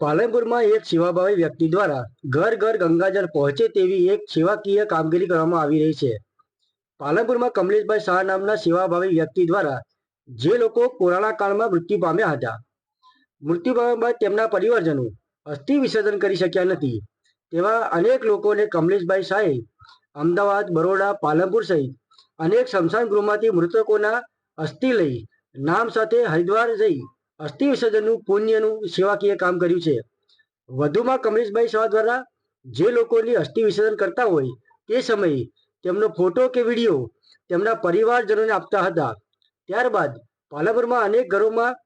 પાલનપુરમાં એક સેવાભાવી વ્યક્તિ દ્વારા ઘર ઘર ગંગાજળ પહોંચે તેવી એક સેવાકીય કામગીરી કરવામાં આવી રહી છે. પાલનપુરમાં કમલેશભાઈ શાહ નામના સેવાભાવી વ્યક્તિ દ્વારા જે લોકો કોરોના કાળમાં મૃત્યુ પામ્યા હતા, મૃત્યુ પામ્યા બાદ તેમના પરિવારજનો અસ્થિ વિસર્જન કરી શક્યા નથી. તેવા અનેક લોકોને કમલેશભાઈ શાહે અમદાવાદ, બરોડા, પાલનપુર સહિત અનેક સ્મશાન ગૃહમાંથી મૃતકોના અસ્થિ લઈ નામ સાથે હરિદ્વાર જઈ અસ્થિ વિસર્જનનું પુણ્યનું સેવાકીય કામ કર્યું છે. વધુમાં કમલેશભાઈ શાહ દ્વારા જે લોકોની અસ્થિ વિસર્જન કરતા હોય તે સમયે તેમનો ફોટો કે વીડિયો તેમના પરિવારજનોને આપતા હતા. ત્યારબાદ પાલનપુરમાં અનેક ઘરોમાં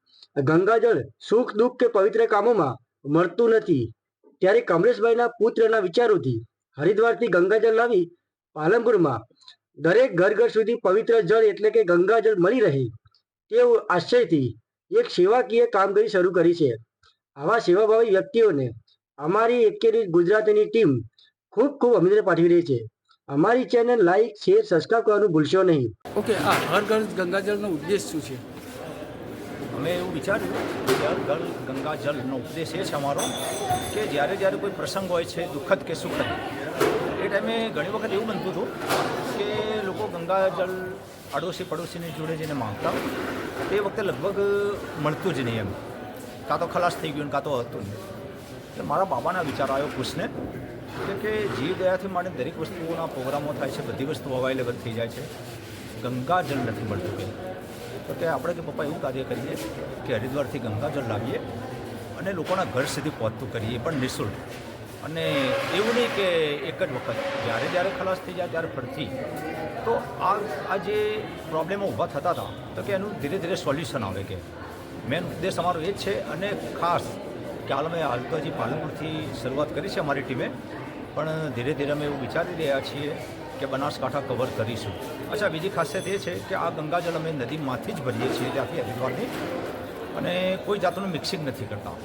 ગંગાજળ, સુખ, દુઃખ કે પવિત્ર કામોમાં મળતું નથી. ત્યારે કમલેશભાઈના પુત્રના વિચારોથી હરિદ્વારથી ગંગાજળ લાવી પાલનપુરમાં દરેક ઘર ઘર સુધી પવિત્ર જળ એટલે કે ગંગાજળ મળી રહે તેવું આશયથી એક સેવાકીય કામગીરી શરૂ કરી છે. આવા સેવાભાવી વ્યક્તિઓને અમારી એકેરી ગુજરાતીની ટીમ ખૂબ ખૂબ અભિનંદન પાઠવી રહી છે. અમારી ચેનલ લાઈક શેર સબસ્ક્રાઇબ કરવાનું ભૂલશો નહીં. ઓકે આ હર ઘર ગંગાજળનો ઉદ્દેશ શું છે? અમે એવું વિચાર્યું કે હર ઘર ગંગાજળનો ઉપદેશ એ છે અમારો કે જ્યારે જ્યારે કોઈ પ્રસંગ હોય છે દુઃખદ કે સુખદ ટાઈમે ઘણી વખત એવું બનતું હતું કે લોકો ગંગાજળ આડોશી પડોશીની જોડે જઈને માંગતા તે વખતે લગભગ મળતું જ નહીં એમ. કાં તો ખલાસ થઈ ગયું કાં તો હતું નહીં. એટલે મારા બાબાના વિચાર આવ્યો કૃષ્ણે કે કે જીવ દયાથી માટે દરેક વસ્તુઓના પ્રોગ્રામો થાય છે, બધી વસ્તુઓ અવાઇલેબલ થઈ જાય છે. ગંગાજળ નથી મળતું કે. તો કે આપણે કે પપ્પા એવું કાર્ય કરીએ કે હરિદ્વારથી ગંગાજળ લાવીએ અને લોકોના ઘર સુધી પહોંચતું કરીએ પણ નિઃશુલ્ક. અને એવું નહીં કે એક જ વખત. જ્યારે જ્યારે ખલાસ થઈ જાય, ત્યારે ફરતી. તો આ આ જે પ્રોબ્લેમો ઊભા થતા હતા, તો કે એનું ધીરે ધીરે સોલ્યુશન આવે કે. મેન ઉદ્દેશ અમારો એ જ છે અને ખાસ કે હાલ અમે હાલ તો હજી પાલનપુરથી શરૂઆત કરી છે અમારી ટીમે, પણ ધીરે ધીરે અમે એવું વિચારી રહ્યા છીએ કે બનાસકાંઠા કવર કરીશું. અચ્છા, બીજી ખાસિયત એ છે કે આ ગંગાજળ અમે નદીમાંથી જ ભરીએ છીએ ત્યાંથી હરિદ્વારની. અને કોઈ જાતનું મિક્સિંગ નથી કરતા.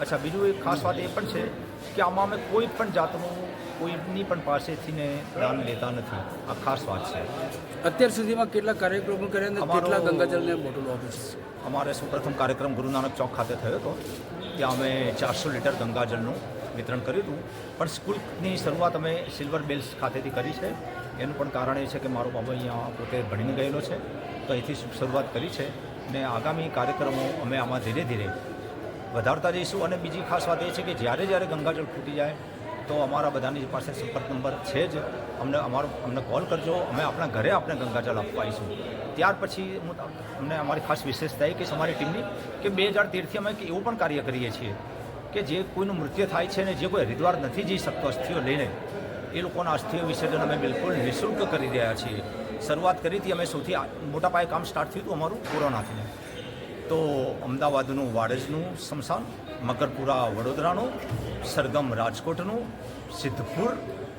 અચ્છા બીજું એક ખાસ વાત એ પણ છે કે આમાં અમે કોઈ પણ જાતનું કોઈની પણ પાસેથી ને દાન લેતા નથી. આ ખાસ વાત છે. અત્યાર સુધીમાં કેટલા કાર્યક્રમો કર્યા અને અમારો- કેટલા ગંગાજળને બોટલો આપે છે? અમારે સૌપ્રથમ કાર્યક્રમ ગુરુ નાનક ચોક ખાતે થયો હતો ત્યાં અમે ચારસો લીટર ગંગાજળનું વિતરણ કર્યું હતું. પણ સ્કૂલની શરૂઆત અમે સિલ્વર બેલ્સ ખાતેથી કરી છે. એનું પણ કારણ એ છે કે મારો બાબો અહીંયા પોતે ભણીને ગયેલો છે. તો અહીંથી શરૂઆત કરી છે ને આગામી કાર્યક્રમો અમે આમાં ધીરે ધીરે વધારતા જઈશું. અને બીજી ખાસ વાત એ છે કે જ્યારે જ્યારે ગંગાજળ ખૂટી જાય, તો અમારા બધાની પાસે સંપર્ક નંબર છે જ. અમને અમારો, અમને કોલ કરજો. અમે આપણા ઘરે આપણે ગંગાજળ આપવા ત્યાર પછી હું અમને અમારી ખાસ વિશેષતા એ કે અમારી ટીમની કે બે હજાર તેરથી અમે એવું પણ કાર્ય કરીએ છીએ કે જે કોઈનું મૃત્યુ થાય છે ને જે કોઈ હરિદ્વાર નથી જઈ શકતો અસ્થિઓ લઈને, એ લોકોના અસ્થિઓ વિસર્જન અમે બિલકુલ નિઃશુલ્ક કરી રહ્યા છીએ. શરૂઆત કરી હતી અમે સૌથી મોટા પાયે કામ સ્ટાર્ટ થયું હતું અમારું કોરોનાથી. તો અમદાવાદનું વાડજનું સ્મશાન, મકરપુરા વડોદરાનું, સરગમ રાજકોટનું, સિદ્ધપુર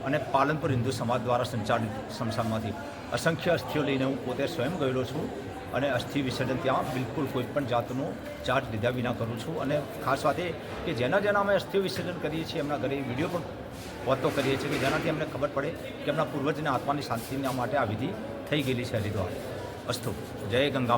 અને પાલનપુર હિન્દુ સમાજ દ્વારા સંચાલિત સ્મશાનમાંથી. અસંખ્ય અસ્થિઓ લઈને હું પોતે સ્વયં ગયેલો છું અને અસ્થિ વિસર્જન ત્યાં બિલકુલ કોઈ પણ જાતનો ચાર્જ લીધા વિના કરું છું. અને ખાસ વાત એ કે જેના જેના અમે અસ્થિ વિસર્જન કરીએ છીએ, એમના ઘરે વીડિયો પણ વાતો કરીએ છીએ કે જેનાથી અમને ખબર પડે કે એમના પૂર્વજના આત્માની શાંતિના માટે આ વિધિ થઈ ગયેલી છે હરિદ્વાર. અસ્તુ. જય ગંગા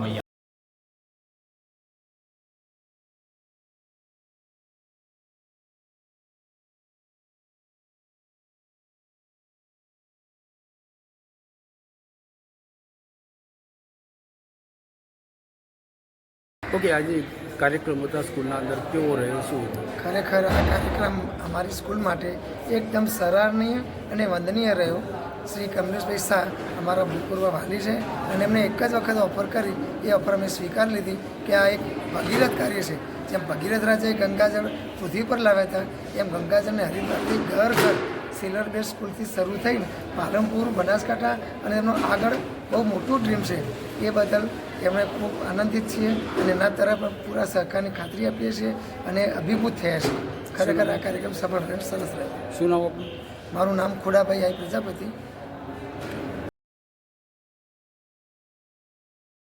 ઓકે આજે કાર્યક્રમ હતા સ્કૂલના અંદર, કેવો રહ્યો, શું ખરેખર આ કાર્યક્રમ અમારી સ્કૂલ માટે એકદમ સરાહનીય અને વંદનીય રહ્યો. શ્રી કમલેશભાઈ શાહ અમારા ભૂતપૂર્વ વાલી છે અને એમને એક જ વખત ઓફર કરી. એ ઓફર અમે સ્વીકાર લીધી કે આ એક ભગીરથ કાર્ય છે. જેમ ભગીરથ રાજાએ ગંગાજળ પૃથ્વી પર લાવ્યા હતા, એમ ગંગાજળને હરિદ્વારથી ઘર ઘર સિલર બેઝ સ્કૂલથી શરૂ થઈને પાલનપુર, બનાસકાંઠા અને એનો આગળ બહુ મોટું ડ્રીમ છે. એ બદલ એમણે ખૂબ આનંદિત છીએ અને એના તરફ પૂરા સહકારની ખાતરી આપીએ છીએ અને અભિભૂત થયા છીએ. ખરેખર આ કાર્યક્રમ સફળ રહે સરસ રહે શું નામ મારું નામ ખોડાભાઈ આઈ પ્રજાપતિ.